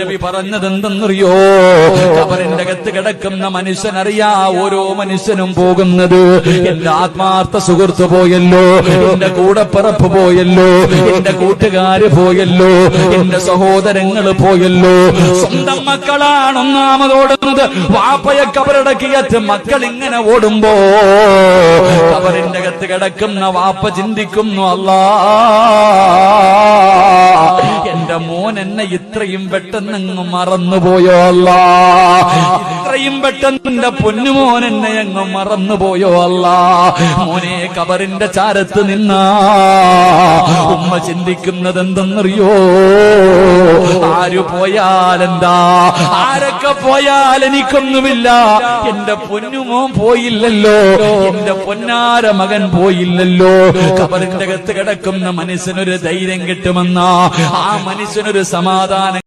നബി പറഞ്ഞതെന്തെന്നറിയോ? കബറിന്റെ അകത്ത് കിടക്കുന്ന മനുഷ്യനറിയാ ഓരോ മനുഷ്യനും പോകുന്നത്. എന്റെ ആത്മാർത്ഥ സുഹൃത്ത് പോയല്ലോ എന്റെ കൂടപ്പിറപ്പ് പോയല്ലോ എന്റെ കൂട്ടുകാര് പോയല്ലോ എന്റെ സഹോദരങ്ങൾ പോയല്ലോ. സ്വന്തം മക്കളാണ് ഒന്നാമത് ഓടുന്നത്. വാപ്പയെ കബറടക്കിയത്ത് മക്കൾ ഇങ്ങനെ ഓടുമ്പോ കബറിന്റെ അകത്ത് കിടക്കുന്ന വാപ്പ ചിന്തിക്കുന്നു അല്ലാ എന്റെ മോൻ എന്നെ ഇത്രയും പെട്ടെന്നങ്ങ് മറന്നുപോയോ അല്ല? ഇത്രയും പെട്ടെന്ന് എന്റെ പൊന്നുമോൻ എന്നെ അങ്ങ് മറന്നുപോയോ അല്ല. മോനെ കബറിന്റെ ചാരത്ത് നിന്ന. ഉമ്മ ചിന്തിക്കുന്നത് എന്തെന്നറിയോ ആര് പോയാലെന്താ? ആരൊക്കെ പോയാൽ എനിക്കൊന്നുമില്ല. എന്റെ പൊന്നുമോൻ പോയില്ലല്ലോ. എന്റെ പൊന്നാര മകൻ പോയില്ലല്ലോ. കബറിന്റെ അകത്ത് കിടക്കുന്ന മനുഷ്യനൊരു ധൈര്യം കിട്ടുമെന്ന. ആ മനുഷ്യനൊരു സമാധാനം